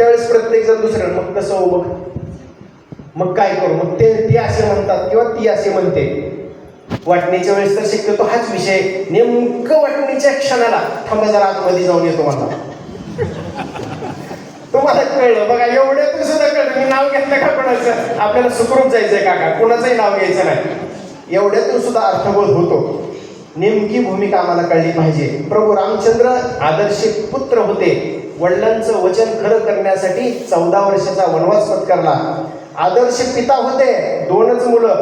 त्यावेळेस प्रत्येक जण दुसरं मग कसं हो मग? मग काय करू? मग ते ती असे म्हणतात किंवा ती असे म्हणते. वाटणीच्या वेळेस तर शक्यतो हाच विषय नेमकं वाटणीच्या क्षणाला थांबा जरा आतमध्ये जाऊन येतो मला. तुम्हाला कळलं बघा एवढ्यातून सुद्धा कळलं. मी नाव घेतलं का कोणाचं? आपल्याला सुखरूप जायचंय काका. कोणाचंही नाव घ्यायचं नाही. एवढ्यातून सुद्धा अर्थबोध होतो. नेमकी भूमिका आम्हाला कळली पाहिजे. प्रभू रामचंद्र आदर्श पुत्र होते. वडिलांचं वचन खरं करण्यासाठी चौदा वर्षाचा वनवास पत्करला आदर्श पिता होते दोनच मुलं.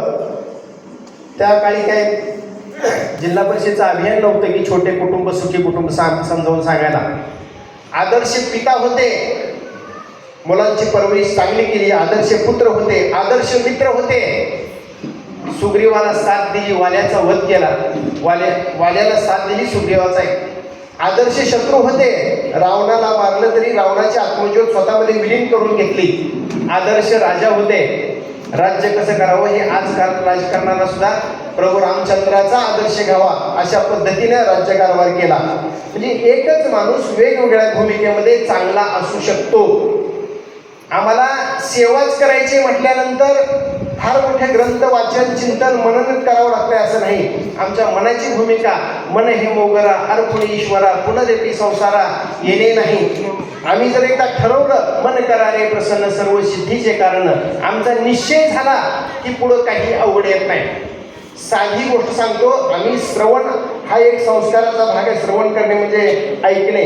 त्या काळी काय जिल्हा परिषदेचं अभियान नव्हतं की छोटे कुटुंब सुखी कुटुंब सांग समजावून सांगायला. आदर्श पिता होते मुलांची परवरिश चांगली केली आदर्श पुत्र होते आदर्श मित्र होते. सुग्रीवाला साथ दिली वाल्याचा वध केला. वाल्या वाल्याला साथ दिली सुग्रीवाचा एक आदर्श शत्रू होते. रावणाला मारलं तरी रावणाची आत्मज्योत स्वतःमध्ये विलीन करून घेतली. आदर्श राजा होते. राज्य कसं करावं हे आजकाल राजकारणाला सुद्धा प्रभू रामचंद्राचा आदर्श घ्यावा अशा पद्धतीने राज्यकारभार केला. म्हणजे एकच माणूस वेगवेगळ्या भूमिकेमध्ये चांगला असू शकतो. आम्हाला सेवाच करायची म्हटल्यानंतर फार मोठे ग्रंथ वाचन चिंतन मनन करावं लागतंय असं नाही. आमच्या मनाची भूमिका मन हे मोगरा अर्पण ईश्वरा पुनरेपी संसारा येणे नाही. आम्ही जर एकदा ठरवलं मन करा रे प्रसन्न सर्व सिद्धीचे कारण आमचा निश्चय झाला की पुढं काही अवघड येत नाही. साधी गोष्ट सांगतो आम्ही श्रवण हा एक संस्काराचा भाग आहे श्रवण करणे म्हणजे ऐकणे.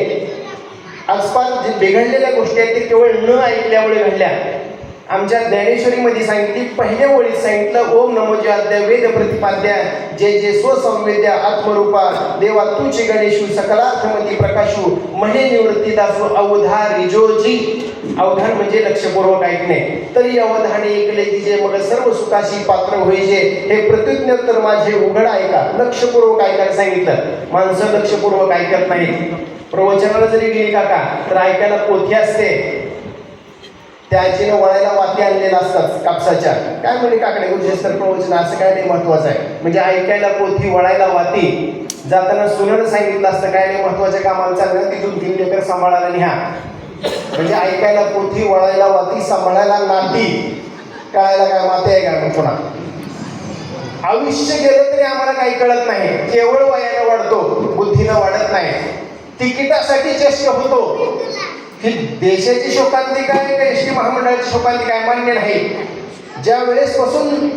आसपास जे बिघडलेल्या गोष्टी आहेत ते केवळ न ऐकल्यामुळे घडल्या. आमच्या ज्ञानेश्वरीमध्ये सांगितली पहिल्या ओळीत सांगितलं ओम नमो वेद प्रतिपाद्या जे जे स्वसंवेद्या आत्मरूपा देवा तुचे गणेशू सकलार्थमती प्रकाशू महे निवृत्ती दासू अवधार रिजोजी अवधान म्हणजे लक्षपूर्वक ऐकणे. तरी अवधाने ऐकले तिचे मग सर्व सुखाशी पात्र होईजे हे प्रत्युज्ञोत्तर माझे उघड ऐका. लक्षपूर्वक ऐकायला सांगितलं. माणसं लक्षपूर्वक ऐकत नाहीत. प्रवचनाला जरी गेली काका तर ऐकायला पोथी असते. त्या आजीनं वळायला वाती आणलेल्या असतात कापसाच्या. काय म्हणे काकडे गुरुशस्त्र प्रवचन असं काय नाही महत्वाचं आहे. म्हणजे ऐकायला पोथी वळायला वाती जाताना सुननं सांगितलं असतं काय नाही महत्त्वाच्या कामाला चाललं तिथून तीन लेकर सांभाळायला न्या. म्हणजे ऐकायला पोथी वळायला वाती सांभाळायला नाती. कळायला काय माते आहे का पुन्हा आयुष्य गेलं तरी आम्हाला काही कळत नाही. केवळ वयानं वाढतो बुद्धीनं वाढत नाही. तिकिटासाठी चेष्ट होतो. की देशाची शोकांतिका आहे का एस टी महामंडळाची शोकांतिका आहे मान्य नाही. ज्या वेळेसपासून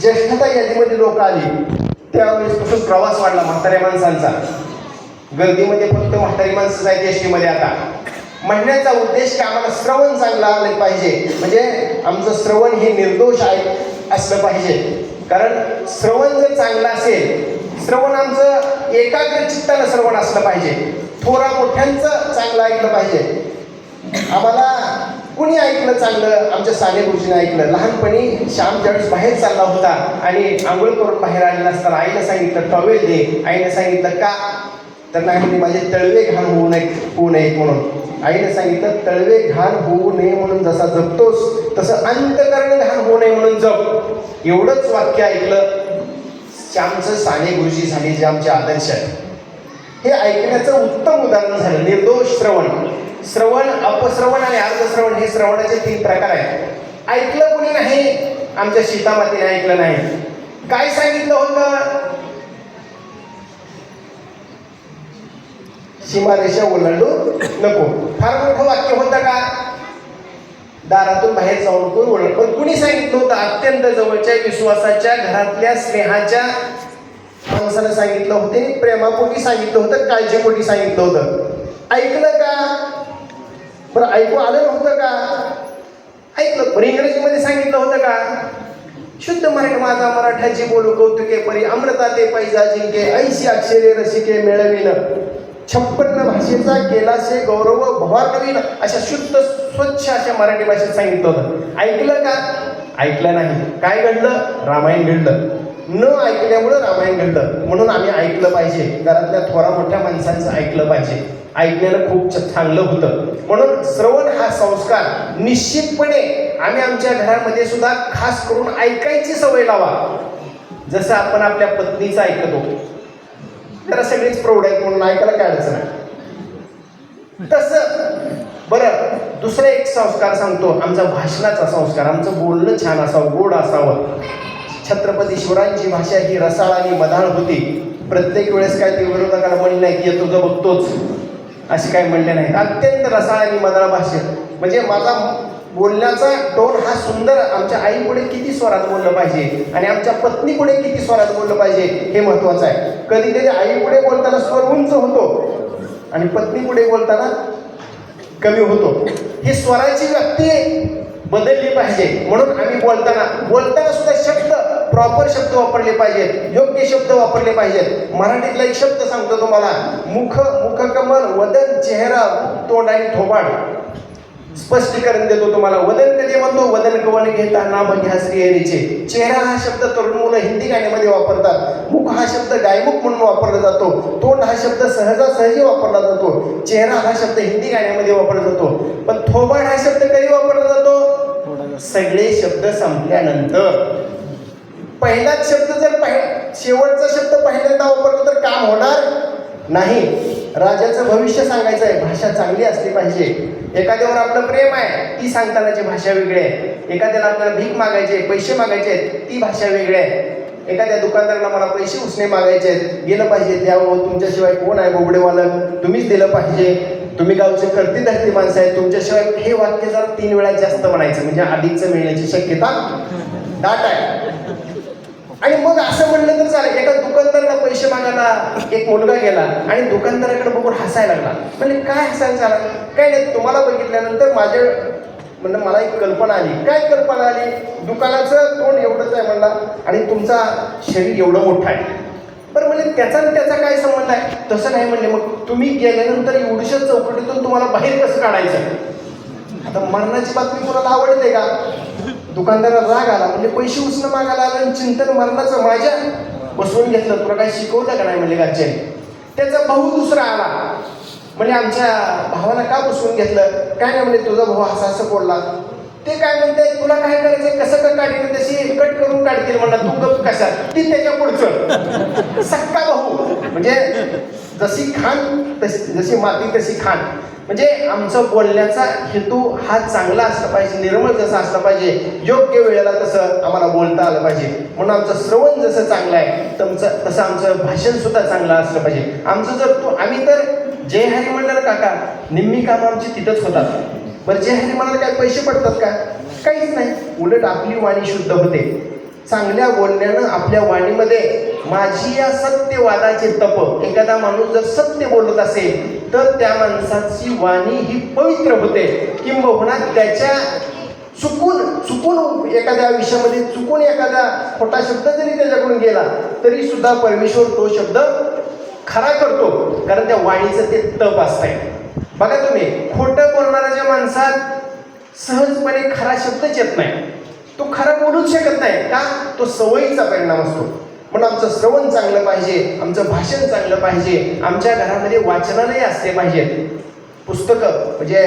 ज्येष्ठता यादीमध्ये लोक आली त्यावेळेसपासून प्रवास वाढला म्हाताऱ्या माणसांचा. गर्दीमध्ये फक्त म्हातारी माणसं आहेत एस टीमध्ये आता. म्हणण्याचा उद्देश की आम्हाला श्रवण चांगलं आलं पाहिजे. म्हणजे आमचं श्रवण हे निर्दोष आहे असलं पाहिजे. कारण श्रवण जर चांगलं असेल श्रवण आमचं एकाग्र चित्तानं श्रवण असलं पाहिजे. थोरा मोठ्यांचं चांगलं ऐकलं पाहिजे. आम्हाला कुणी ऐकलं चांगलं? आमच्या साने गुरुजीने ऐकलं. लहानपणी श्याम ज्यावेळेस बाहेर चालला होता आणि आंघोळ करून बाहेर आलेला असताना आईनं सांगितलं टॉवेल दे. आईनं सांगितलं का? तर नाही म्हणजे माझे तळवे घाण होऊ नये होऊ नयेत म्हणून. आईने सांगितलं तळवे घाण होऊ नये म्हणून जसा जपतोस तसं अंतकरण घाण होऊ नये म्हणून जप. एवढंच वाक्य ऐकलं. श्यामचं साने गुरुजी झाले जे आमचे आदर्श आहेत. हे ऐकण्याचं उत्तम उदाहरण झालं. निर्दोष श्रवण. श्रवण अपश्रवण आणि अर्धश्रवण हे श्रवणाचे तीन प्रकार आहेत. ऐकलं कोणी नाही? आमच्या सीतामातीने ऐकलं नाही. काय सांगितलं होतं? सीमारेषा ओलांडू नको. फार मोठं वाक्य होतं का? दारातून बाहेर जाऊ नको ओळख पण कुणी सांगितलं होतं? अत्यंत जवळच्या विश्वासाच्या घरातल्या स्नेहाच्या माणसानं सांगितलं होते प्रेमापोटी सांगितलं होतं काळजीपोटी सांगितलं होतं. ऐकलं का? बरं ऐकू आलं नव्हतं का? ऐकलं पण इंग्रजीमध्ये सांगितलं होतं का? शुद्ध मराठी माझा मराठाची बोलू कौतुके परी अमृता ते पैजा जिंके ऐशी अक्षरे रसिके मेळविन. छप्पन्न भाषेचा केलासे गौरव भवा नवीन अशा शुद्ध स्वच्छ अशा मराठी भाषेत सांगितलं होतं. ऐकलं का? ऐकलं नाही. काय घडलं? रामायण घडलं. न ऐकल्यामुळं रामायण घडलं. म्हणून आम्ही ऐकलं पाहिजे. घरातल्या थोरा मोठ्या माणसांचं ऐकलं पाहिजे. ऐकण्याला खूप चांगलं होतं. म्हणून श्रवण हा संस्कार निश्चितपणे आम्ही आमच्या घरामध्ये सुद्धा खास करून ऐकायची सवय लावा. जसं आपण आपल्या पत्नीचं ऐकतो. जरा सगळीच प्रौढ आहेत म्हणून ऐकायला काय अडचण आहे? तसं बरं दुसरा एक संस्कार सांगतो. आमचा भाषणाचा संस्कार आमचं बोलणं छान असावं गोड असावं. छत्रपती शिवरायांची भाषा ही रसाळ आणि मधाळ होती. प्रत्येक वेळेस काय ते विरोधकाला म्हणले नाही की तुझं बघतोच. असे काय म्हणले नाहीत अत्यंत रसाळ आणि मधाळ भाषेत म्हणजे माझा बोलण्याचा टोन हा सुंदर आमच्या आईपुढे किती स्वरात बोललं पाहिजे आणि आमच्या पत्नीपुढे किती स्वरात बोललं पाहिजे हे महत्वाचं आहे. कधी कधी आईपुढे बोलताना स्वर उंच होतो आणि पत्नीपुढे बोलताना कमी होतो. ही स्वराची व्यक्ती बदलली पाहिजे. म्हणून आम्ही बोलताना बोलताना सुद्धा प्रॉपर शब्द वापरले पाहिजेत. योग्य शब्द वापरले पाहिजेत. मराठीतला एक शब्द सांगतो तुम्हाला. मुख मुखकमल वदन चेहरा तोंड आणि थोबाड. स्पष्टीकरण देतो तुम्हाला. वदन कधी म्हणतो? वदन कवन घेता नाम घ्या श्रीहरीचे चेहरा हा शब्द तरुण मुलं हिंदी गाण्यामध्ये वापरतात. मुख हा शब्द गायमुख म्हणून वापरला जातो. तोंड हा शब्द सहजासहजी वापरला जातो. चेहरा हा शब्द हिंदी गाण्यामध्ये वापरला जातो. पण थोबाड हा शब्द कधी वापरला जातो? सगळे शब्द संपल्यानंतर. पहिलाच शब्द जर पाहि शेवटचा शब्द पहिल्यांदा वापरला तर काम होणार नाही. राजाचं भविष्य सांगायचं आहे भाषा चांगली असली पाहिजे. एखाद्यावर आपलं प्रेम आहे ती सांगतानाची भाषा वेगळी आहे. एखाद्याला आपल्याला भीक मागायचे पैसे मागायचे आहेत ती भाषा वेगळी आहे. एखाद्या दुकानदाराला मला पैसे उसने मागायचे आहेत गेलं पाहिजे द्यावं तुमच्याशिवाय कोण आहे बोबडेवालं तुम्हीच दिलं पाहिजे. तुम्ही गावचे करती धरती माणसं आहेत तुमच्याशिवाय हे वाक्य जरा तीन वेळा जास्त म्हणायचं म्हणजे अधिकचं मिळण्याची शक्यता दाट आहे. आणि मग असं म्हणलं तर चालेल. एका दुकानदाराला पैसे मागायला एक मुलगा गेला आणि दुकानदाराकडे बघून हसायला लागला. म्हणजे काय हसायला झाला काय नाही तुम्हाला बघितल्यानंतर माझ्या म्हणलं मला एक कल्पना आली. काय कल्पना आली? दुकानाचं तोंड एवढंच आहे म्हणला आणि तुमचा शरीर एवढं मोठं आहे. बरं म्हणजे त्याचा त्याचा काय संबंध आहे? तसं नाही म्हणले मग तुम्ही गेल्यानंतर एवढ्याशा चौकटीतून तुम्हाला बाहेर कसं काढायचं? आता मरणाची बातमी कोणाला आवडते का? दुकानदाराला राग आला म्हणजे पैसे उसणं मागायला आलं आणि चिंतन मरणाचं माझ्या बसवून घेतलं. तुला काही शिकवलं का नाही म्हणजे घरचे? त्याचा भाऊ दुसरा आला. म्हणजे आमच्या भावाला का बसवून घेतलं? काय नाही म्हणजे तुझा भाऊ असा असं बोलला. ते काय म्हणते तुला काय करायचं कसं का काढील तशी कट करून काढतील म्हणा. तू गप कशा ती त्याच्या पुढचं. सक्का भाऊ. म्हणजे जशी खान तशी जशी माती तशी खान म्हणजे आमचं बोलण्याचा हेतू हा चांगला असला पाहिजे निर्मळ जसा असला पाहिजे योग्य वेळेला तसं आम्हाला बोलता आलं पाहिजे. म्हणून आमचं श्रवण जसं चांगलं आहे तुमचं तसं आमचं भाषण सुद्धा चांगलं असलं पाहिजे. आमचं जर तू आम्ही तर जय हरी म्हणणार काका निम्मी कामं आमची तिथंच होतात. बरं जय हरी म्हणाला काय पैसे पडतात का? काहीच नाही. उलट आपली वाणी शुद्ध होते. चांगल्या बोलण्यानं आपल्या वाणीमध्ये माझी या सत्यवादाचे तप. एखादा माणूस जर सत्य बोलत असेल तर त्या माणसाची वाणी ही पवित्र होते. किंबहुना त्याच्या चुकून चुकून एखाद्या विषयामध्ये चुकून एखादा खोटा शब्द जरी त्याच्याकडून गेला तरी सुद्धा परमेश्वर तो शब्द खरा करतो. कारण त्या वाणीचं ते तप असतंय. बघा तुम्ही खोटं बोलणाऱ्याच्या माणसात सहजपणे खरा शब्दच येत नाही. तो खरं बोलूच शकत नाही. का? तो सवयीचा परिणाम असतो. म्हणून आमचं श्रवण चांगलं पाहिजे आमचं भाषण चांगलं पाहिजे आमच्या घरामध्ये वाचनालय असले पाहिजेत पुस्तकं म्हणजे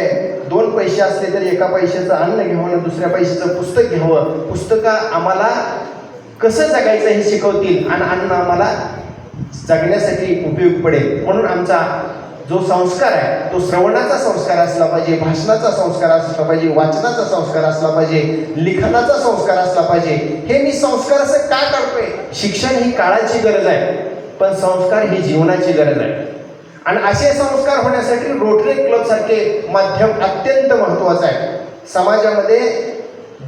दोन पैसे असले तरी एका पैशाचं अन्न घ्यावं आणि दुसऱ्या पैशाचं पुस्तक घ्यावं. पुस्तकं आम्हाला कसं जगायचं हे शिकवतील आणि अन्न आम्हाला जगण्यासाठी उपयोग पडेल. म्हणून आमचा जो संस्कार आहे तो श्रवणाचा संस्कार असला पाहिजे भाषणाचा संस्कार असला पाहिजे वाचनाचा संस्कार असला पाहिजे लिखाणाचा संस्कार असला पाहिजे हे मी संस्कार असं का करतोय शिक्षण ही काळाची गरज आहे पण संस्कार ही जीवनाची गरज आहे. आणि असे संस्कार होण्यासाठी रोटरी क्लब सारखे माध्यम अत्यंत महत्वाचं आहे. समाजामध्ये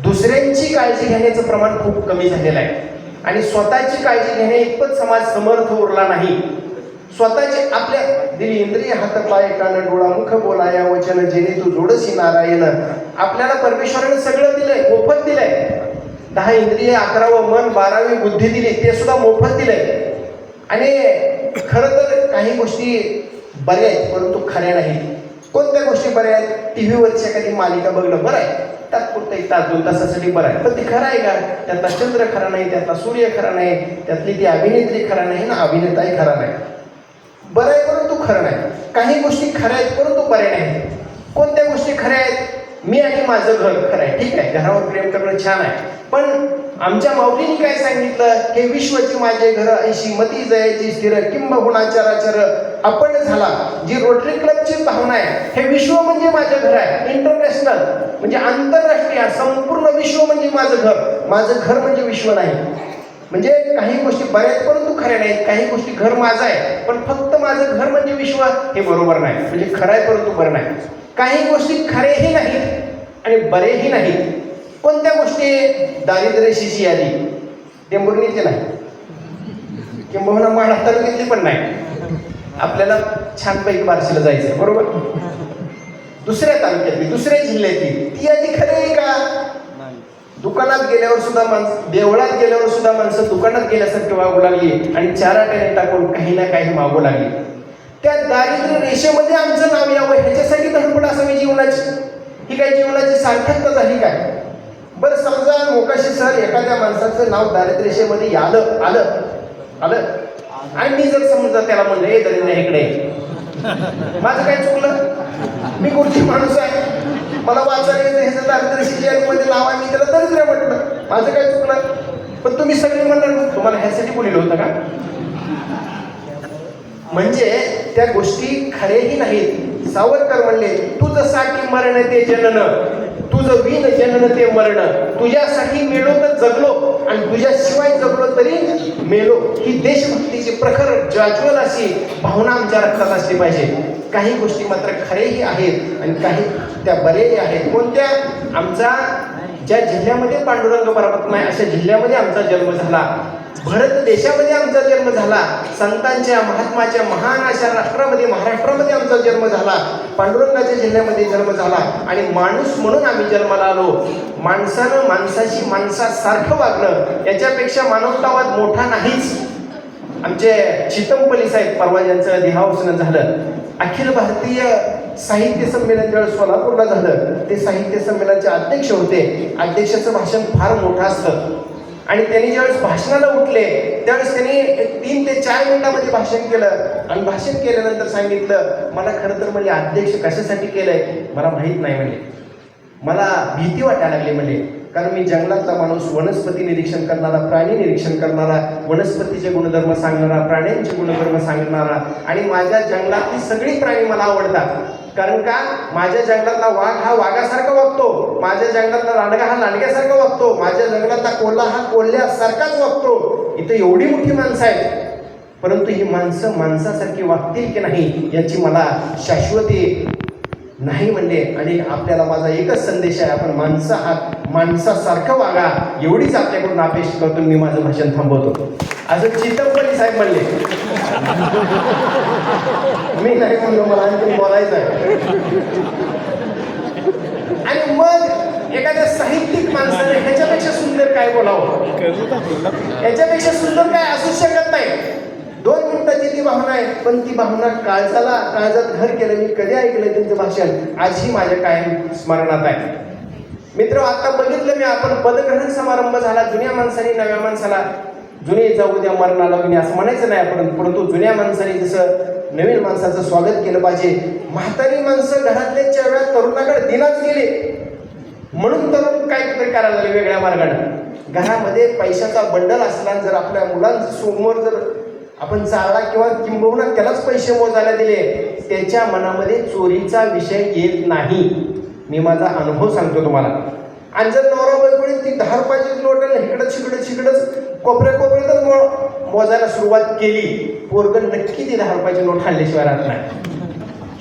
दुसऱ्यांची काळजी घेण्याचं प्रमाण खूप कमी झालेलं आहे. आणि स्वतःची काळजी घेणे इतपत समाज समर्थ उरला नाही. स्वतःचे आपल्या दिली इंद्रिय हात पाय कान डोळा मुख बोलाया वचन जेणे तू जोडसी नारायण. आपल्याला परमेश्वराने सगळं दिलंय मोफत दिलंय. दहा इंद्रिय अकरावं मन बारावी बुद्धी दिली ते सुद्धा मोफत दिलंय. आणि खरं तर काही गोष्टी बऱ्या आहेत परंतु खऱ्या नाही. कोणत्या गोष्टी बऱ्या आहेत? टी व्हीवरची एखादी मालिका बघणं बरं आहे. तात्पुरतं एक तास दोन तासासाठी बरं आहे. पण ते खरं आहे का? त्यातला चंद्र खरा नाही त्यातला सूर्य खरा नाही त्यातली ती अभिनेत्री खरा नाही ना अभिनेताही खरा नाही. बरं आहे परंतु खरं नाही. काही गोष्टी खऱ्या आहेत परंतु बऱ्या नाही. कोणत्या गोष्टी खऱ्या आहेत? मी आणि माझं घर खरं आहे. ठीक आहे घरावर प्रेम करणं छान आहे. पण आमच्या माऊलीने काय सांगितलं? हे विश्वची माझे घर ऐशी मती जयाची स्थिर किंब चराचर आपण झाला. जी रोटरी क्लबची भावना आहे हे विश्व म्हणजे माझं घर आहे. इंटरनॅशनल म्हणजे आंतरराष्ट्रीय संपूर्ण विश्व म्हणजे माझं घर. माझं घर म्हणजे विश्व नाही. म्हणजे काही गोष्टी बऱ्याच परंतु खऱ्या नाहीत काही गोष्टी घर माझं आहे पण फक्त माझं घर म्हणजे विश्व हे बरोबर नाही म्हणजे खरं आहे परंतु बरं नाही. काही गोष्टी खरेही नाहीत आणि बरेही नाहीत. कोणत्या गोष्टी दारिद्र्यशीची यादी टेंबुर्णीचे नाही. किंबहुना माढा तालुक्यातली पण नाही. आपल्याला छानपैकी बारशीला जायचं बरोबर? दुसऱ्या तालुक्यातली दुसऱ्या जिल्ह्यातली ती यादी खरी आहे का? दुकानात गेल्यावर सुद्धा माणसं देवळात गेल्यावर सुद्धा माणसं दुकानात गेल्यासारखी वागू लागली आणि चारा टाने टाकून काही ना काही मागू लागली. त्या दारिद्र्य रेषेमध्ये आमचं नाव यावं ह्याच्यासाठी धडपड असावी जीवनाची. ही काही जीवनाची सार्थकता झाली काय? बरं समजा मोकाशी सर एखाद्या माणसाचं नाव दारिद्र्य रेषेमध्ये आलं आलं आलं. आणि मी जर समजा त्याला म्हणलं हे दरिद्र इकडे माझं काय चुकलं? मी कोणती माणूस आहे. मला वाचायला येतं ह्याचं मध्ये लावा मी त्याला दरिद्र म्हटलं. माझं काय चुकलं? पण तुम्ही सगळे म्हणणार तुम्हाला ह्यासाठी बोलिलं होतं का? म्हणजे त्या गोष्टी खरेही नाहीत. सावरकर म्हणले तुझं साठी मरण ते जनन. तुझं विन जनन ते मरण. तुझ्यासाठी मेलो तर जगलो आणि तुझ्याशिवाय जगलो तरी मेलो. ही देशभक्तीची प्रखर जाज्वल अशी भावना आमच्या रक्तात असली पाहिजे. काही गोष्टी मात्र खरेही आहेत आणि काही त्या बरेही आहेत. कोणत्या? आमचा ज्या जिल्ह्यामध्ये पांडुरंग पर्वत नाही अशा जिल्ह्यामध्ये आमचा जन्म झाला. भारत देशामध्ये आमचा जन्म झाला. संतांच्या महात्माच्या महान अशा राष्ट्रामध्ये महाराष्ट्रामध्ये आमचा जन्म झाला. पांडुरंगाच्या जिल्ह्यामध्ये जन्म झाला. आणि माणूस म्हणून आम्ही जन्माला आलो. माणसानं माणसाशी माणसासारखं वागणं याच्यापेक्षा मानवतावाद मोठा नाहीच. आमचे चितमपली साहेब परवा यांचं देहावसनं झालं. अखिल भारतीय साहित्य संमेलन ज्यावेळेस सोलापूरला झालं ते साहित्य संमेलनाचे अध्यक्ष होते. अध्यक्षाचं भाषण फार मोठं असतं. आणि त्यांनी ज्यावेळेस भाषणाला उठले त्यावेळेस त्यांनी तीन ते चार मिनिटामध्ये भाषण केलं. आणि भाषण केल्यानंतर सांगितलं मला खरं तर म्हणजे अध्यक्ष कशासाठी केलंय? मला माहीत नाही म्हणजे मला भीती वाटायला लागली म्हणजे कारण मी जंगलातला माणूस वनस्पती निरीक्षण करणारा प्राणी निरीक्षण करणारा वनस्पतीचे गुणधर्म सांगणारा प्राण्यांचे गुणधर्म सांगणारा आणि माझ्या जंगलातली सगळी प्राणी मला आवडतात. कारण का? माझ्या जंगलातला वाघ हा वाघासारखा वागतो. माझ्या जंगलातला लांडगा हा लांडग्यासारखा वागतो. माझ्या जंगलातला कोल्हा हा कोल्ह्यासारखाच वागतो. इथं एवढी मोठी माणसं आहेत. परंतु ही माणसं माणसासारखी वागतील की नाही याची मला शाश्वती नाही म्हणले आणि आपल्याला माझा एकच संदेश आहे आपण माणसं आहात माणसासारखं वागा. एवढीच आपल्याकडून अपेक्षा करतो मी माझं भाषण थांबवतो. अजून चितमपल्ली साहेब म्हणले. मी नाही म्हणलो मला आणखी बोलायचं आहे. आणि मग एखाद्या साहित्यिक माणसाने ह्याच्यापेक्षा सुंदर काय बोलावं? याच्यापेक्षा सुंदर काय असू शकत नाही. दोन मिनिटाची ती भावना आहे पण ती भावना काळजाला काळजात घर केलं मी कधी ऐकलं त्यांचं भाषण? आजही माझ्या कायम स्मरणात आहे. मित्र आता बघितलं मी आपण पदग्रहण समारंभ झाला जुन्या माणसाने नव्या माणसाला जुने जाऊ द्या मरणाला विने असं म्हणायचं नाही आपण परंतु जुन्या माणसाने जसं नवीन माणसाचं स्वागत केलं पाहिजे म्हातारी माणसं घरातले वेळा तरुणाकडे दिलाच गेले. म्हणून तरुण काय तरी करायला लागले वेगळ्या मार्गाने. घरामध्ये पैशाचा बंडल असला जर आपल्या मुलांसमोर जर आपण चालला किंवा किंबहुना त्यालाच पैसे मोजायला दिले त्याच्या मनामध्ये चोरीचा विषय येत नाही. मी माझा अनुभव सांगतो तुम्हाला. आणि जर नवरा बायकोने ती दहा रुपयाची नोट आहे इकडं शिकडं शिकडंच कोपऱ्या कोपऱ्यातच मो मोजायला सुरुवात केली. पोरगण नक्की ती दहा रुपयाची नोट हल्ल्याशिवाय राहत नाही.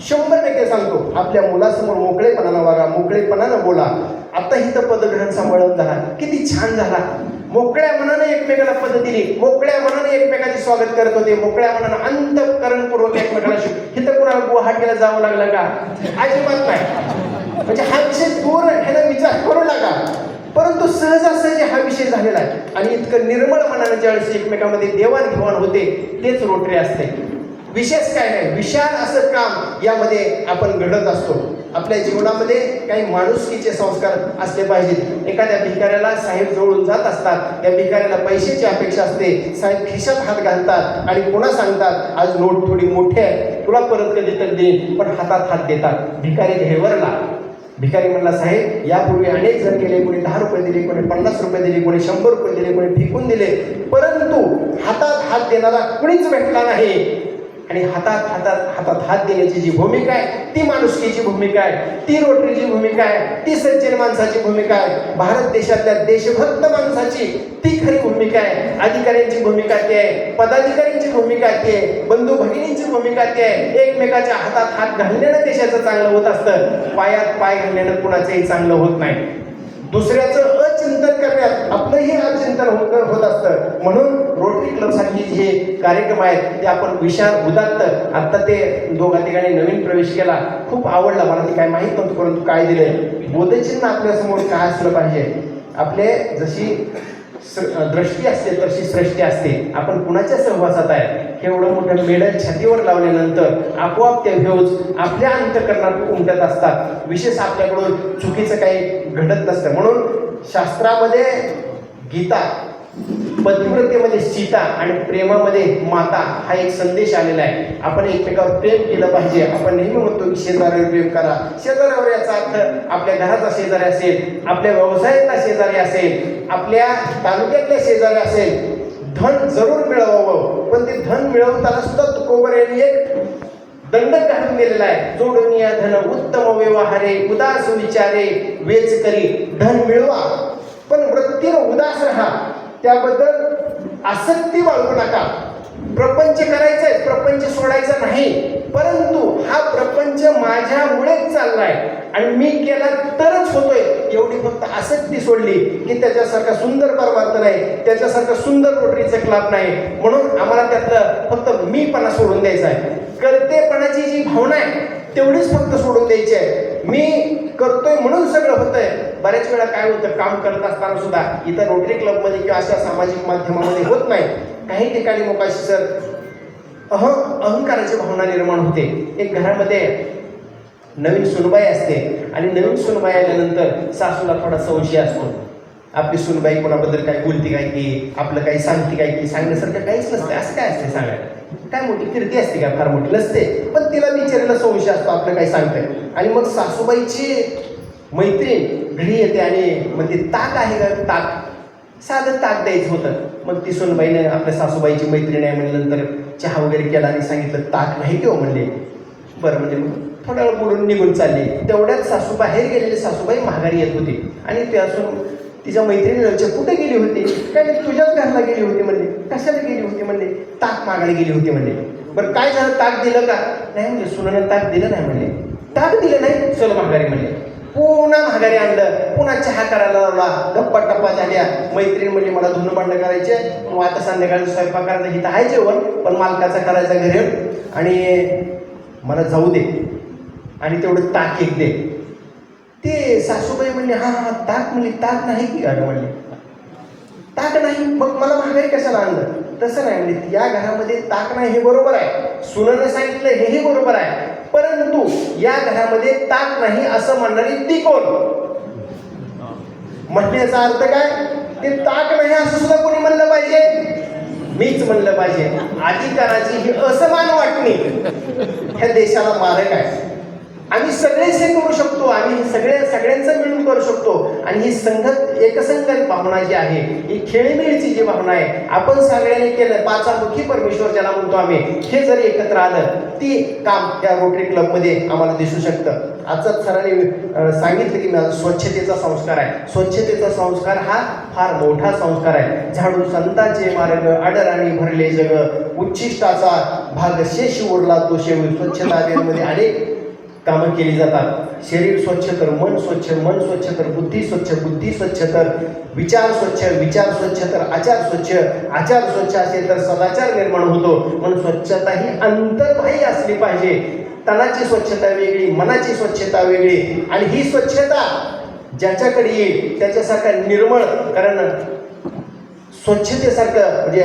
शंभर टक्के सांगतो आपल्या मुलासमोर मोकळेपणानं वागा मोकळेपणानं बोला. आता हिथं पदग्रहण सांभाळून झाला किती छान झाला. मोकळ्या मनाने एकमेकाला पद दिली मोकळ्या मनाने एकमेकाचे स्वागत करत होते मोकळ्या मनानं अंतकरणपूर्वक एकमेकाला शिक हिथं कुणाला गुवाहाटीला जावं लागलं का? अजिबात नाही. म्हणजे हा विषय दूर ह्याला विचार करू लागा परंतु सहजासहजी हा विषय झालेला आहे. आणि इतकं निर्मळ मनानं ज्यावेळेस एकमेकामध्ये देवाणघेवाण होते तेच रोटरी असते. विशेष काय नाही विशाल असं काम यामध्ये आपण घडत असतो. आपल्या जीवनामध्ये काही माणुसकीचे संस्कार असले पाहिजेत. एखाद्या भिकाऱ्याला साहेब जवळून जात असतात. त्या भिकाऱ्याला पैशाची अपेक्षा असते. साहेब खिशात हात घालतात आणि पुन्हा सांगतात आज नोट थोडी मोठी आहे. तुला परत कधी तर देईन. पण हातात हात देतात. भिकारी घेवरला. भिकारी म्हणला साहेब यापूर्वी अनेक जण केले. कोणी दहा रुपये दिले कोणी पन्नास रुपये दिले कोणी शंभर रुपये दिले कोणी फेकून दिले. परंतु हातात हात देणारा कुणीच भेटला नाही. आणि हातात हातात हातात हात देण्याची जी भूमिका आहे ती माणुसकीची भूमिका आहे ती रोटरीची भूमिका आहे ती सज्जन माणसाची भूमिका आहे भारत देशातल्या देशभक्त माणसाची ती खरी भूमिका आहे. अधिकाऱ्यांची भूमिका ती आहे पदाधिकाऱ्यांची भूमिका ती आहे बंधू भगिनींची भूमिका ती आहे. एकमेकाच्या हातात हात घालण्यानं देशाचं चांगलं होत असतं पायात पाय घालण्यानं कुणाचंही चांगलं होत नाही. दुसऱ्याचं अचिंतन करण्यात आपलंही चिंतन होत होत असतं. म्हणून रोटरी क्लबसाठी जे कार्यक्रम आहेत ते आपण विशाल उदात्त आत्ता ते दोघा ठिकाणी नवीन प्रवेश केला. खूप आवडला मला ते काय माहीत नव्हतं परंतु काय दिलंय बोधचिन्ह आपल्यासमोर काय असलं पाहिजे? आपले जशी स- दृष्टी असते तशी सृष्टी असते. आपण कुणाच्या सहवासात आहे? हे एवढं मोठं मेडल छातीवर लावल्यानंतर आपोआप ते व्ह्यूज आपल्या अंतकरणात उमटत असतात. विशेष आपल्याकडून चुकीचं काही घडत नसतं. म्हणून शास्त्रामध्ये गीता पतिव्रतेमध्ये सीता आणि प्रेमामध्ये माता हा एक संदेश आलेला आहे. आपण एकमेकावर प्रेम केलं पाहिजे. आपण नेहमी म्हणतो की शेजाऱ्यावर प्रेम करा. शेजाऱ्यावर याचा अर्थ आपल्या घराचा शेजारी असेल आपल्या व्यवसायातला शेजारी असेल आपल्या तालुक्यातल्या शेजारी असेल धन जरूर मिळवावं. पण ते धन मिळवताना सुद्धा तुकोबर यांनी एक दंड घालून दिलेला आहे. जोडून या धन उत्तम व्यवहारे उदास विचारे वेच करी धन मिळवा. पण वृत्तीनं उदास राहा. त्याबद्दल आसक्ती बाळगू नका. प्रपंच करायचा आहे प्रपंच सोडायचा नाही. परंतु हा प्रपंच माझ्यामुळेच चाललाय. आणि मी केला तरच होतोय. एवढी फक्त आसक्ती सोडली की त्याच्यासारखा सुंदर परमार्थ नाही. त्याच्यासारखा सुंदर रोटरीचा क्लाब नाही. म्हणून आम्हाला त्यातलं फक्त मीपणा सोडून द्यायचा आहे करतेपणाची जी भावना आहे तेवढीच फक्त सोडून द्यायची आहे. मी करतोय म्हणून सगळं होतंय. बऱ्याच वेळा काय होतं काम करत असताना सुद्धा इथं रोटरी क्लबमध्ये किंवा अशा सामाजिक माध्यमामध्ये होत नाही. काही ठिकाणी मोकाशी सर अह अहंकाराची भावना निर्माण होते. एक घरामध्ये नवीन सुनबाई असते आणि नवीन सुनबाई आल्यानंतर सासूला थोडा संशय असतो. आपली सुनबाई कोणाबद्दल काय बोलते काय की आपलं काही सांगते काय की सांगण्यासारखं काहीच नसतं. असं काय असते सांगायला? काय मोठी कीर्ती असते का? फार मोठी नसते. पण तिला विचारायला संशय असतो आपलं काही सांगतंय? आणि मग सासूबाईची मैत्रीण घरी येते आणि म्हणते ताक आहे का? ताक. साधं ताक द्यायचं होतं. मग ती सोनबाईने आपल्या सासूबाईची मैत्रीण आहे म्हणल्यानंतर चहा वगैरे केला आणि सांगितलं ताक नाही किंवा म्हणले. बरं म्हणजे मग थोडा वेळ बोलून निघून चालले. तेवढ्यात सासू बाहेर गेलेली सासूबाई माघारी येत होती. आणि त्यासून तिच्या मैत्रिणीला विचार कुठे गेली होती? काय नाही तुझ्याच घरला गेली होती म्हणले. कशाला गेली होती म्हणले? ताक मागायला गेली होती म्हणले. बरं काय झालं? ताक दिलं का? नाही म्हणजे सुनानं ताक दिलं नाही म्हणले. ताक दिलं नाही चल माघारी म्हणले. पुन्हा माघारी आणलं. पुन्हा चहा करायला लावला. गप्पा टप्पा झाल्या. मैत्रीण म्हणजे मला धुणं भांडं करायचे. मग आता संध्याकाळी स्वयंपाक करायचं हिथं आहे जेवण. पण मालकाचा करायचा घरी. आणि मला जाऊ दे. आणि तेवढं ताक एक दे. ते सासूबाई म्हणले हा हा ताक म्हणले ताक नाही की? अगं म्हणले ताक नाही. मग मला माघारी कशाला आणलं? तसं नाही म्हणजे या घरामध्ये ताक नाही हे बरोबर आहे. सुनानं सांगितलं हेही बरोबर आहे. परंतु या घरामध्ये ताक नाही असं म्हणणारी ती कोण? म्हणण्याचा अर्थ काय? ते ताक नाही असं सुद्धा कोणी म्हणलं पाहिजे? मीच म्हणलं पाहिजे. अधिकाराची ही असमान वाटणी. ह्या देशाला मारक आहे. आम्ही सगळेच हे करू शकतो आम्ही सगळे सगळ्यांचं मिळून करू शकतो. आणि ही संघत एकसंगत भावना जी आहे ही खेळीमेळीची जी भावना आहे आपण सगळ्यांनी केलं पाचामुखी परमेश्वर ज्याला म्हणतो आम्ही हे जर एकत्र आलं ती काम त्या रोटरी क्लबमध्ये आम्हाला दिसू शकतं. आजच सरांनी सांगितलं की माझा स्वच्छतेचा संस्कार आहे. स्वच्छतेचा संस्कार हा फार मोठा संस्कार आहे. झाडू संतांचे मार्ग अडराणी भरले जग उच्चिष्टाचा भाग शेष उरला तो शेवटी स्वच्छता अनेक कामं केली जातात. शरीर स्वच्छ तर मन स्वच्छ मन स्वच्छ तर बुद्धी स्वच्छ बुद्धी स्वच्छ तर विचार स्वच्छ विचार स्वच्छ तर आचार स्वच्छ. आचार स्वच्छ असेल तर सदाचार निर्माण होतो. म्हणून स्वच्छता ही अंतर्बाह्य असली पाहिजे. तनाची स्वच्छता वेगळी मनाची स्वच्छता वेगळी आणि ही स्वच्छता ज्याच्याकडे येईल त्याच्यासारखा निर्मळ. कारण स्वच्छतेसारखं म्हणजे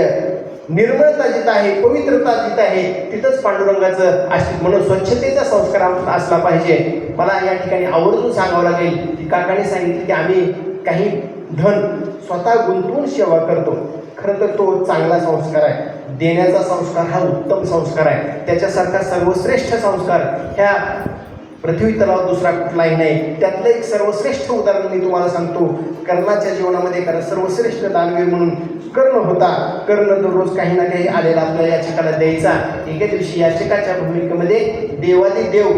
निर्मळता जिथं आहे पवित्रता जिथं आहे तिथंच पांडुरंगाचं अस्तित्व म्हणून स्वच्छतेचा संस्कार असला पाहिजे. मला या ठिकाणी आवर्जून सांगावं लागेल की काकाने सांगितलं की आम्ही काही धन स्वतः गुंतवून सेवा करतो. खरं तर तो चांगला संस्कार आहे. देण्याचा संस्कार हा उत्तम संस्कार आहे. त्याच्यासारखा सर्वश्रेष्ठ संस्कार ह्या पृथ्वी तलाव दुसरा कुठलाही नाही. त्यातलं एक सर्वश्रेष्ठ उदाहरण मी तुम्हाला सांगतो. कर्णाच्या जीवनामध्ये कारण सर्वश्रेष्ठ दानवीर म्हणून कर्ण होता. कर्ण दररोज काही ना काही आलेला आपल्या याचिकाला द्यायचा. एके दिवशी याचिकाच्या भूमिकेमध्ये देवादी देव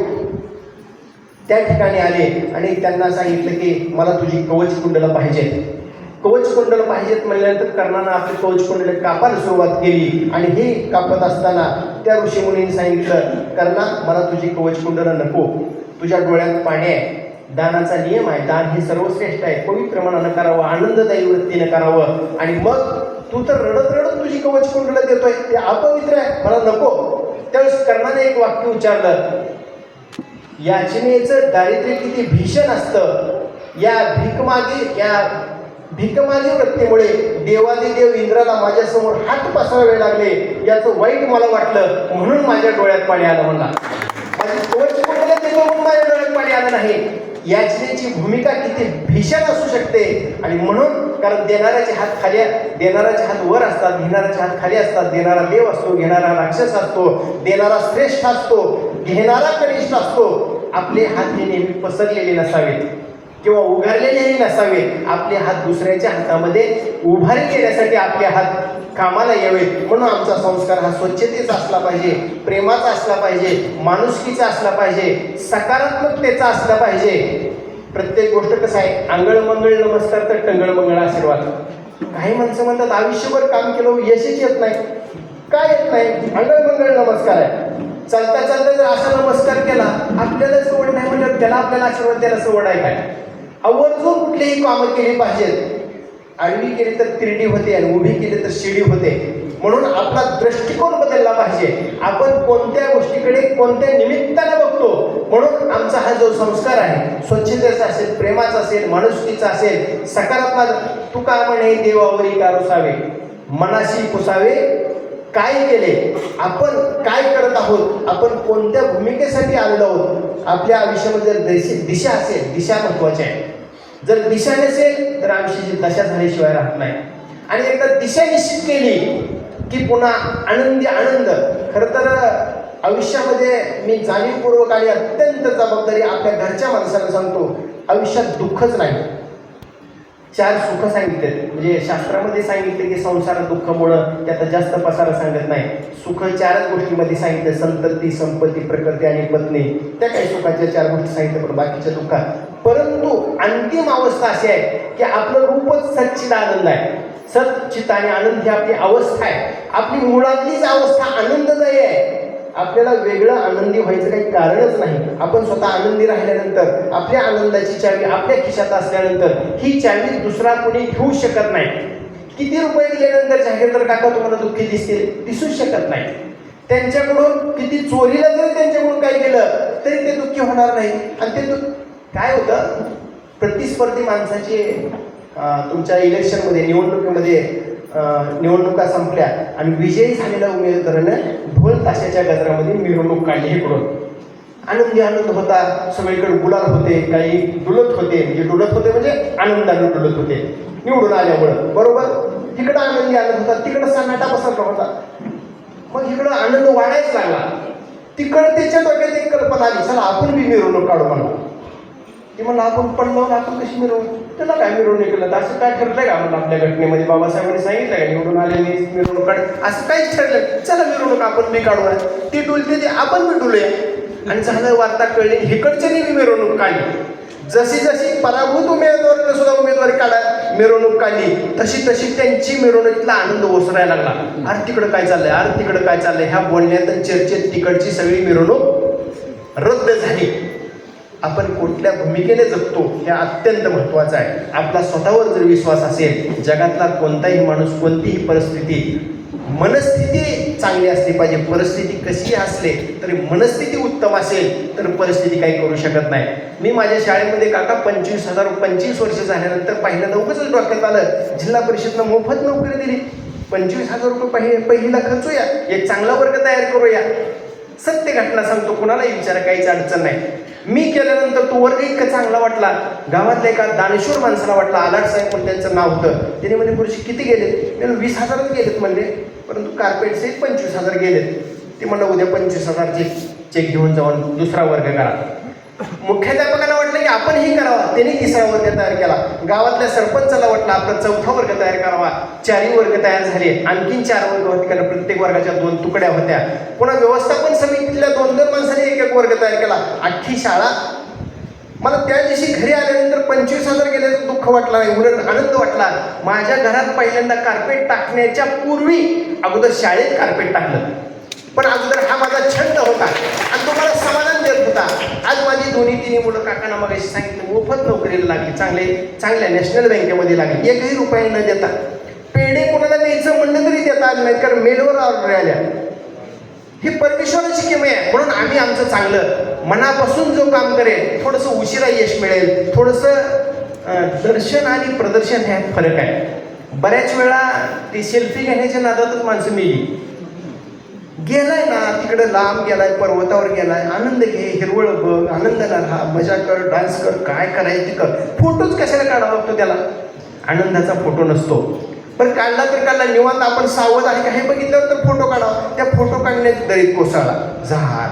त्या ठिकाणी आले आणि त्यांना सांगितलं की मला तुझी कवच कुंडलं पाहिजे कवच कुंडल पाहिजेत म्हणल्यानंतर कर्णानं आपली कवच कुंडल कापायला सुरुवात केली. आणि हे कापत असताना त्या ऋषी मुनींनी सांगितलं कर्णा मला तुझी कवच कुंडल नको. तुझ्या डोळ्यात पाणी आहे. दानाचा नियम आहे. दान हे सर्वश्रेष्ठ आहे. पवित्र मनानं करावं. आनंददायी वृत्तीनं करावं. आणि मग तू तर रडत रडत तुझी कवच कुंडलं देतोय. ते अपवित्र आहे. मला नको. त्यावेळेस कर्णाने एक वाक्य उच्चारलं. याचनेचं दारिद्र्य किती भीषण असतं. या भीकमागी या भीकमागी वृत्तीमुळे देवादिदेव इंद्राला माझ्यासमोर हात पसरावे लागले. याचं वाईट मला वाटलं. म्हणून माझ्या डोळ्यात पाणी आलं म्हणला माझी कवच कुंडलं देतो म्हणून माझ्या डोळ्यात पाणी आलं नाही. याचनेची भूमिका किती भीषण असू शकते? आणि म्हणून कारण देणाऱ्याचे हात खाली देणाऱ्याचे हात वर असतात घेणाऱ्याचे हात खाली असतात देणारा देव असतो घेणारा राक्षस असतो देणारा श्रेष्ठ असतो घेणारा कनिष्ठ असतो. आपले हात हे नेहमी पसरलेले नसावेत किंवा उभारलेलेही नसावेत. आपले हात दुसऱ्याच्या हातामध्ये उभारी केल्यासाठी आपले हात कामाला यावेत. म्हणून आमचा संस्कार हा स्वच्छतेचा असला पाहिजे प्रेमाचा असला पाहिजे माणुसकीचा असला पाहिजे सकारात्मकतेचा असला पाहिजे. प्रत्येक गोष्ट कसं आहे? आंगळमंगळ नमस्कार तर टंगळमंगळ आशीर्वाद. काही माणसं म्हणतात आयुष्यभर काम केलं यशच येत नाही. काय येत नाही? आंगळमंगळ नमस्कार आहे. चालता चालता जर असा नमस्कार केला आपल्याला सवड नाही म्हणजे त्याला आपल्याला आशीर्वाद द्यायला सवड आहे काय? आवर्जून कुठलीही कामं केली पाहिजेत. आडवी केली तर तिरडी होते आणि उभी केली तर शिडी होते. म्हणून आपला दृष्टिकोन बदलला पाहिजे. आपण कोणत्या गोष्टीकडे कोणत्या निमित्ताने बघतो? म्हणून आमचा हा जो संस्कार आहे स्वच्छतेचा असेल प्रेमाचा असेल माणुसकीचा असेल सकारात्मक तू का म्हणे देवावरी कारोसावे मनाशी पुसावे? काय केले? आपण काय करत आहोत? आपण कोणत्या भूमिकेसाठी आलेलो आहोत? आपल्या आयुष्यामध्ये जर दिशा असेल दिशा महत्वाची आहे. जर दिशा नसेल तर आयुष्याची दशा झाल्याशिवाय राहत नाही. आणि एकदा दिशा निश्चित केली की पुन्हा आनंदी आनंद खरं तर आयुष्यामध्ये मी जाणीवपूर्वक आणि अत्यंत जबाबदारी आपल्या घरच्या माणसाला सांगतो आयुष्यात दुःखच नाही. चार सुख सांगितले म्हणजे शास्त्रामध्ये सांगितले की संसार दुःखमुळं त्याचा जास्त पसारा सांगत नाही. सुख चारच गोष्टीमध्ये सांगितले. संतती संपत्ती प्रकृती आणि पत्नी. त्या काही सुखाच्या चार गोष्टी सांगितल्या पण बाकीच्या दुःखात परंतु अंतिम अवस्था अशी आहे की आपलं रूपच सच्चित आनंद आहे. सच्चित आणि आनंद ही आपली अवस्था आहे. आपली मुळातलीच अवस्था आनंददायी आहे. आपल्याला वेगळं आनंदी व्हायचं काही कारणच नाही. आपण स्वतः आनंदी राहिल्यानंतर आपल्या आनंदाची चावी आपल्या खिशात असल्यानंतर ही चावी दुसरा कोणी घेऊ शकत नाही. किती रुपये दिल्यानंतर जाहीरदार काका तुम्हाला दुःखी दिसतील? दिसूच शकत नाही. त्यांच्याकडून किती चोरीला जरी त्यांच्याकडून काही केलं तरी ते दुःखी होणार नाही. आणि ते दुःख काय होतं? प्रतिस्पर्धी माणसाची तुमच्या इलेक्शनमध्ये निवडणुकीमध्ये निवडणुका संपल्या आणि विजयी झालेल्या उमेदवारानं ढोल ताशाच्या गजरामध्ये मिरवणूक काढली इकडून. आनंदी आनंद होता. सगळीकडे गुलाल होते काही डुलत होते. म्हणजे डुलत होते म्हणजे आनंदाने डुलत होते. निवडून आल्यामुळं. बरोबर? तिकडं आनंदी आनंद होता. तिकडं सन्नाटा पसरला होता. मग इकडं आनंद वाढायच लागला. तिकडं त्याच्या डोक्यात एक कल्पना आली. चला आपण बी मिरवणूक काढू म्हणून. किंवा म्हणलं आपण पडलो आपण कशी मिरवू? त्याला काय मिरवणूक केलं तर असं काय ठरलंय का आपण आपल्या घटनेमध्ये? बाबासाहेबांनी सांगितलं का? निवडून आलेली मिरवणूक काढ असं काहीच ठरलं चला मिरवणूक आपण बी काढूया ती डुलते ते आपण बी डुलूया आणि झालं वार्ता कळली हिकडच्याने बी मिरवणूक काढली. जशी जशी पराभूत उमेदवारानं सुद्धा उमेदवारी काढा मिरवणूक काढली तशी तशी त्यांची मिरवणुकीतला आनंद ओसरायला लागला. अरे तिकडं काय चाललंय? अरे तिकडं काय चाललंय? ह्या बोलण्यात चर्चेत तिकडची सगळी मिरवणूक रद्द झाली. आपण कुठल्या भूमिकेने जगतो हे अत्यंत महत्त्वाचं आहे. आपला स्वतःवर जर विश्वास असेल जगातला कोणताही माणूस कोणतीही परिस्थिती मनस्थिती चांगली असली पाहिजे परिस्थिती कशी असले तरी मनस्थिती उत्तम असेल तर परिस्थिती काही करू शकत नाही. मी माझ्या शाळेमध्ये काका पंचवीस हजार पंचवीस वर्ष झाल्यानंतर पहिल्यांदा उगच डॉक्टर आलं जिल्हा परिषदनं मोफत नोकरी दिली. पंचवीस हजार रुपये पहि पहिलीला खर्चूया एक चांगला वर्ग तयार करूया. सत्य घटना सांगतो कुणालाही विचार काहीच अडचण नाही. मी केल्यानंतर तो वर्ग इतका चांगला वाटला. गावातल्या एका दानेश्वर माणसाला वाटला आलाट साहेब पण त्यांचं नाव होतं. त्याने म्हणजे पुरुषी किती गेले त्यानं वीस हजारच गेलेत म्हणले. परंतु कार्पेटचे पंचवीस हजार गेलेत. ते म्हणलं उद्या पंचवीस हजारचे चेक घेऊन जाऊन दुसरा वर्ग करा. मुख्याध्यापकांना वाटलं की आपण हे करावा. त्यांनी तिसरा वर्ग तयार केला. गावातल्या सरपंचाला वाटलं आपला चौथा वर्ग तयार करावा. चारही वर्ग तयार झाले. आणखीन चार वर्ग होते कारण प्रत्येक वर्गाच्या दोन तुकड्या होत्या. पुन्हा व्यवस्थापन समितीतल्या दोन दोन माणसांनी एक एक वर्ग तयार केला. अख्खी शाळा. मला त्या दिवशी घरी आल्यानंतर पंचवीस हजार गेल्याचं दुःख वाटला नाही. उलट आनंद वाटला. माझ्या घरात पहिल्यांदा कार्पेट टाकण्याच्या पूर्वी अगोदर शाळेत कार्पेट टाकलं. पण अगोदर हा माझा छंद होता. आणि तो मला समाधान देत होता. आज माझी दोन्ही तिन्ही मुलं काकांना मग सांगितलं मोफत नोकरीला लागली चांगले चांगल्या नॅशनल बँकेमध्ये लागली. एकही रुपये न देता. पेढे कोणाला द्यायचं म्हणलं तरी देता आलं नाही कारण मेलवर ऑर्डर आल्या. ही परमेश्वराची किमय आहे. म्हणून आम्ही आमचं चांगलं मनापासून जो काम करेल थोडंसं उशिरा यश मिळेल थोडंसं दर्शन आणि प्रदर्शन ह्यात फरक आहे. बऱ्याच वेळा ते सेल्फी घेण्याच्या नादातच माणसं मिळली गेलाय ना तिकडे लांब गेलाय पर्वतावर गेलाय आनंद घे हिरवळ बघ आनंदाला राहा मजा कर डान्स कर काय करायचं कर. फोटोच कशाला काढावा लागतो त्याला? आनंदाचा फोटो नसतो. पण काढला तर काढला निवांत आपण सावध आहे का? हे बघितल्यावर तर फोटो काढावा त्या फोटो काढण्याची दरीत कोसळला झाड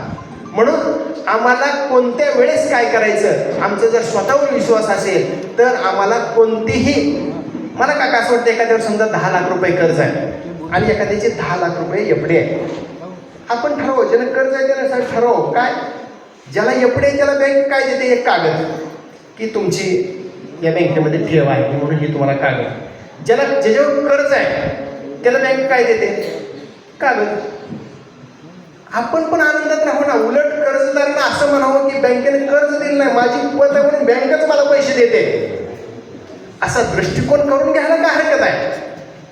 म्हणून आम्हाला कोणत्या वेळेस काय करायचं? आमचं जर स्वतःवर विश्वास असेल तर आम्हाला कोणतीही मला काका असं वाटतं एखाद्यावर समजा दहा लाख रुपये कर्ज आहे. आणि एखाद्याचे दहा लाख रुपये एवढे आहे. आपण ठरवू ज्याला कर्ज आहे त्याला ठरव. काय? ज्याला एपडे त्याला बँक काय देते? एक कागद. की तुमची या बँकेमध्ये ठेव आहे म्हणून हे तुम्हाला कागद. ज्याला ज्याच्यावर कर्ज आहे त्याला बँक काय देते? कागद. आपण पण आनंदात राहू ना. उलट कर्जदारांना असं म्हणावं की बँकेने कर्ज दिलं नाही माझी पत आहे म्हणून बँकच मला पैसे देते. असा दृष्टिकोन करून घ्यायला काय हरकत आहे?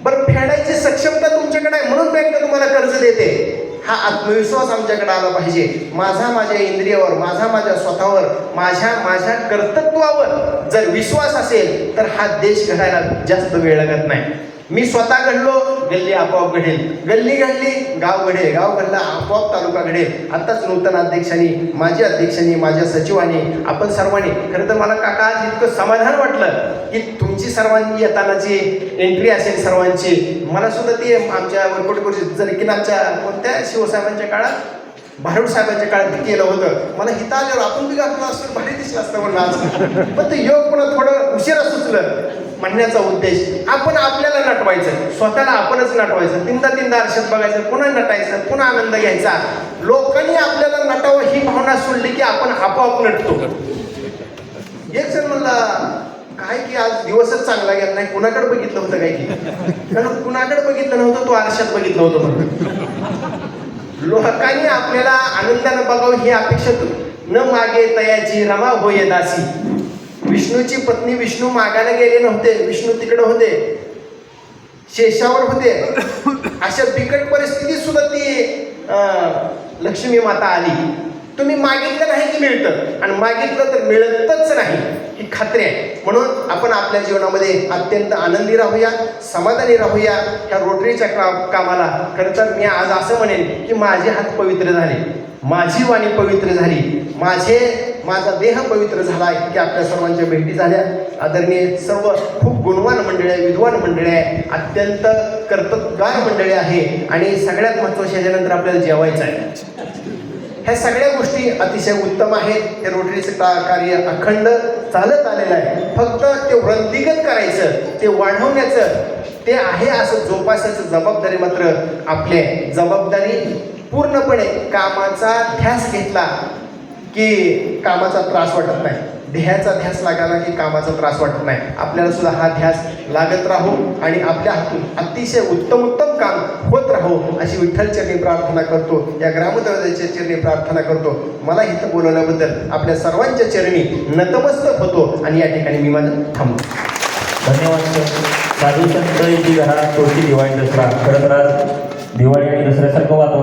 बरं फेडायची सक्षमता तुमच्याकडे आहे म्हणून बँक तुम्हाला कर्ज देते. हा आत्मविश्वास आमच्याकडे आला पाहिजे. माझा माझ्या इंद्रियावर माझा माझ्या स्वतःवर माझ्या माझ्या कर्तृत्वावर जर विश्वास असेल तर हा देश घडायला जास्त वेळ लागत नाही. मी स्वतः घडलो गल्ली आपोआप घडेल. गल्ली घडली गाव घडेल. गाव घडला आपोआप तालुका घडेल. आत्ताच नूतन अध्यक्षांनी माझ्या अध्यक्षांनी माझ्या सचिवांनी आपण सर्वांनी खरं तर मला काका आज इतकं समाधान वाटलं की तुमची सर्वांची येतानाची एंट्री असेल सर्वांची मला सुद्धा ती आमच्या वरकोटकरची जर आमच्या कोणत्या शिवसाहेबांच्या काळात भारूड साहेबांच्या काळात केलं होतं. मला हिता आल्यावर आपण बी घातलं असतं भारी दिसलं असतं म्हणलं आज. पण ते योग पुन्हा थोडं उशिरा सुचलं. म्हणण्याचा उद्देश आपण आपल्याला नटवायचं स्वतःला आपणच नटवायचं. तीनदा तीनदा आरशात बघायचं पुन्हा नटायचं पुन्हा आनंद घ्यायचा. लोकांनी आपल्याला नटावं ही भावना सोडली की आपण आपोआप नटतो. एक जण म्हणला काय की आज दिवसच चांगला गेला नाही कुणाकडे बघितलं होतं काय की? कारण कुणाकडे बघितलं नव्हतं तो आरशात बघितलं होतं म्हणून. लोकांनी आपल्याला आनंदानं बघावं ही अपेक्षा न मागे तयाची रमा होय दासी. विष्णूची पत्नी विष्णू मागायला गेले नव्हते. विष्णू तिकडे होते. शेषावर होते. अशा बिकट परिस्थितीत सुद्धा ती लक्ष्मी माता आली. तुम्ही मागितलं नाही की मिळतं. आणि मागितलं तर मिळतच नाही ही खात्री आहे. म्हणून आपण आपल्या जीवनामध्ये अत्यंत आनंदी राहूया समाधानी राहूया. ह्या रोटरीच्या का कामाला. खरं तर मी आज असं म्हणेन की माझे हात पवित्र झाले. माझी वाणी पवित्र झाली माझे माझा देह पवित्र झाला आहे की आपल्या सर्वांच्या भेटी झाल्या. आदरणीय सर्व खूप गुणवान मंडळी आहे विद्वान मंडळी आहे अत्यंत कर्तबगार मंडळी आहे आणि सगळ्यात महत्त्वाचे ह्याच्यानंतर आपल्याला जेवायचं आहे. ह्या सगळ्या गोष्टी अतिशय उत्तम आहेत. हे रोटरीचं का कार्य अखंड चालत आलेलं आहे. फक्त ते वृद्धिगत करायचं ते वाढवण्याचं ते आहे असं जोपासायचं जबाबदारी मात्र आपले जबाबदारी पूर्णपणे कामाचा ध्यास घेतला की कामाचा त्रास वाटत नाही. ध्येयाचा ध्यास लागला की कामाचा त्रास वाटत नाही. आपल्याला सुद्धा हा ध्यास लागत राहू आणि आपल्या हातून अतिशय उत्तम उत्तम काम होत राहू अशी विठ्ठल चरणी प्रार्थना करतो. या ग्रामदेवतेच्या चरणी प्रार्थना करतो. मला इथं बोलवल्याबद्दल आपल्या सर्वांच्या चरणी नतमस्तक होतो आणि या ठिकाणी मी माझं थांबतो. धन्यवाद सर. साधू संत घरात तुळशी दिवाळी दसरा. खरं तर दिवाळी आणि दसऱ्यासारखं वातावरण